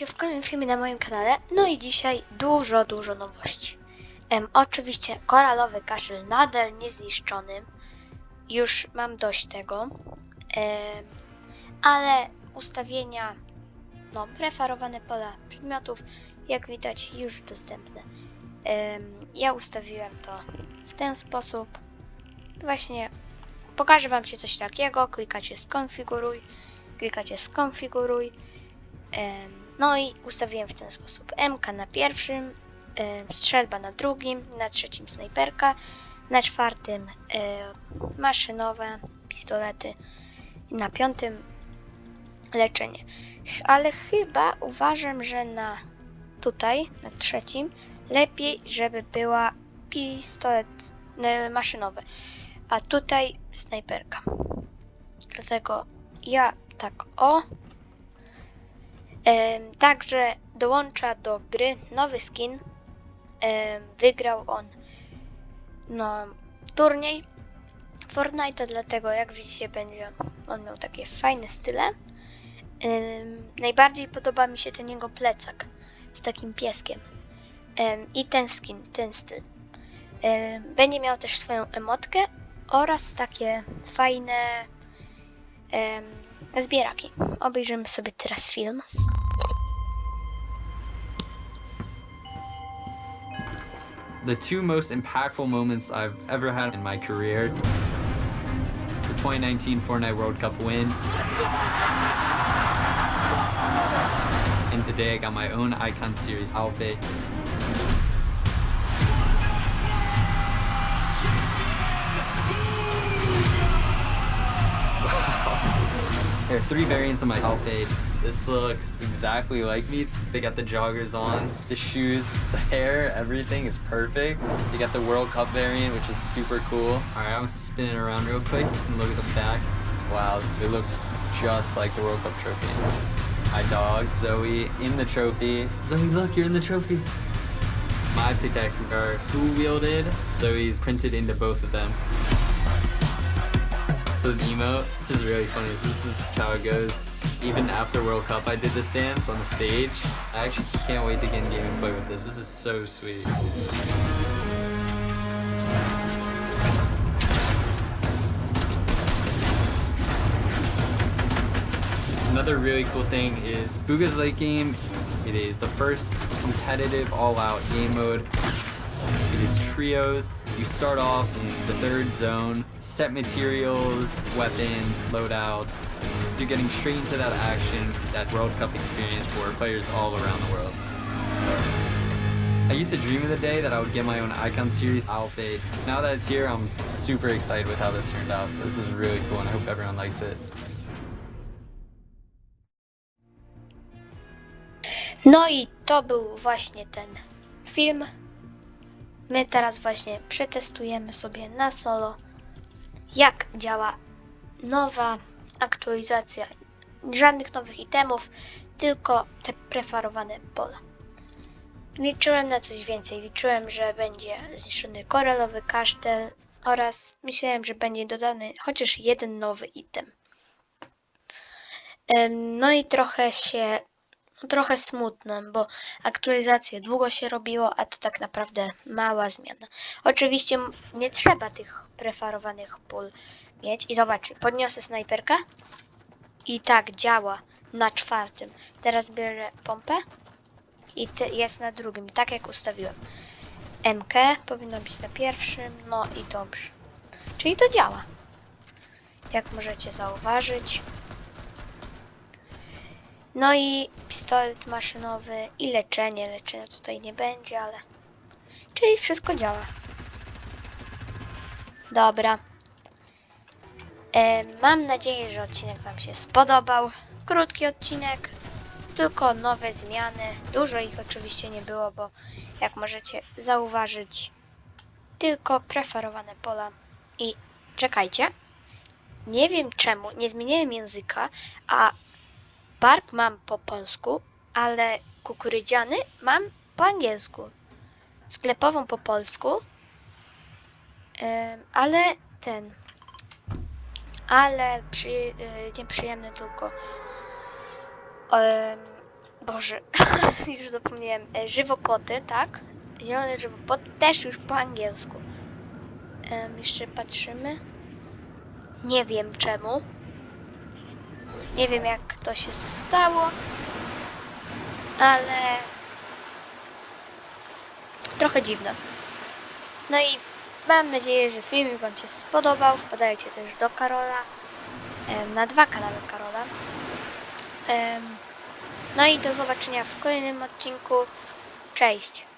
witajcie w kolejnym filmie na moim kanale. No i dzisiaj dużo, dużo nowości. Em, oczywiście koralowy kaszel nadal niezniszczony. Już mam dość tego. Em, ale ustawienia, no, preferowane pola przedmiotów, jak widać, już dostępne. Em, ja ustawiłem to w ten sposób. Właśnie pokażę Wam się coś takiego. Klikacie skonfiguruj, klikacie skonfiguruj. No i ustawiłem w ten sposób MK na pierwszym, em, strzelba na drugim, na trzecim snajperka, na czwartym em, maszynowe pistolety, na piątym leczenie. Ale chyba uważam, że na tutaj, na trzecim, lepiej, żeby była pistolet e, maszynowy, a tutaj snajperka. Dlatego ja tak o Także dołącza do gry nowy skin. Wygrał on no, turniej Fortnite, dlatego jak widzicie będzie on miał takie fajne style. Najbardziej podoba mi się ten jego plecak z takim pieskiem. Em, I ten skin, ten styl. Będzie miał też swoją emotkę oraz takie fajne zbieraki. Obejrzymy sobie teraz film. The two most impactful moments I've ever had in my career the 2019 Fortnite World Cup win, and the day I got my own Icon Series outfit. There are three variants of my outfit. This looks exactly like me. They got the joggers on, the shoes, the hair, everything is perfect. They got the World Cup variant, which is super cool. Alright, I'm spinning around real quick and look at the back. Wow, it looks just like the World Cup trophy. Hi dog, Zoe in the trophy. Zoe, look, you're in the trophy. My pickaxes are dual wielded. Zoe's printed into both of them. So the this is really funny. This is how it goes. Even after World Cup, I did this dance on the stage. I actually can't wait to get in game and play with this. This is so sweet. Another really cool thing is Booga's late game. It is the first competitive all-out game mode. It is trios. You start off in the third zone, set materials, weapons, loadouts. You're getting straight into that action, that World Cup experience for players all around the world. I used to dream of the day that I would get my own Icon Series outfit. Now that it's here, I'm super excited with how this turned out. This is really cool and I hope everyone likes it. No i to był właśnie ten film. My teraz właśnie przetestujemy sobie na solo, jak działa nowa aktualizacja. Żadnych nowych itemów, tylko te preferowane pola. Liczyłem na coś więcej. Liczyłem, że będzie zniszczony koralowy kasztel oraz myślałem, że będzie dodany chociaż jeden nowy item. Em, No i trochę się trochę smutne, bo aktualizacje długo się robiło, a to tak naprawdę mała zmiana. Oczywiście nie trzeba tych preferowanych pól mieć. I zobaczcie, podniosę snajperkę i tak działa na czwartym. Teraz biorę pompę i jest na drugim, tak jak ustawiłem. MK powinno być na pierwszym, no i dobrze. Czyli to działa. Jak możecie zauważyć, no i pistolet maszynowy i leczenie. Leczenia tutaj nie będzie, ale. Czyli wszystko działa. Dobra. E, mam nadzieję, że odcinek Wam się spodobał. Krótki odcinek, tylko nowe zmiany. Dużo ich oczywiście nie było, bo jak możecie zauważyć, tylko preferowane pola. I czekajcie. Nie wiem czemu, nie zmieniłem języka, a Bark mam po polsku, ale kukurydziany mam po angielsku. Sklepową po polsku, ale ten. Ale przy, y, nieprzyjemny tylko. Boże, już zapomniałem. E, żywopłoty, tak? Zielone żywopłoty też już po angielsku. Jeszcze patrzymy. Nie wiem czemu. Nie wiem jak to się stało. Ale trochę dziwne. No i mam nadzieję, że filmik Wam się spodobał. Wpadajcie też do Karola. Na dwa kanały Karola. No i do zobaczenia w kolejnym odcinku. Cześć!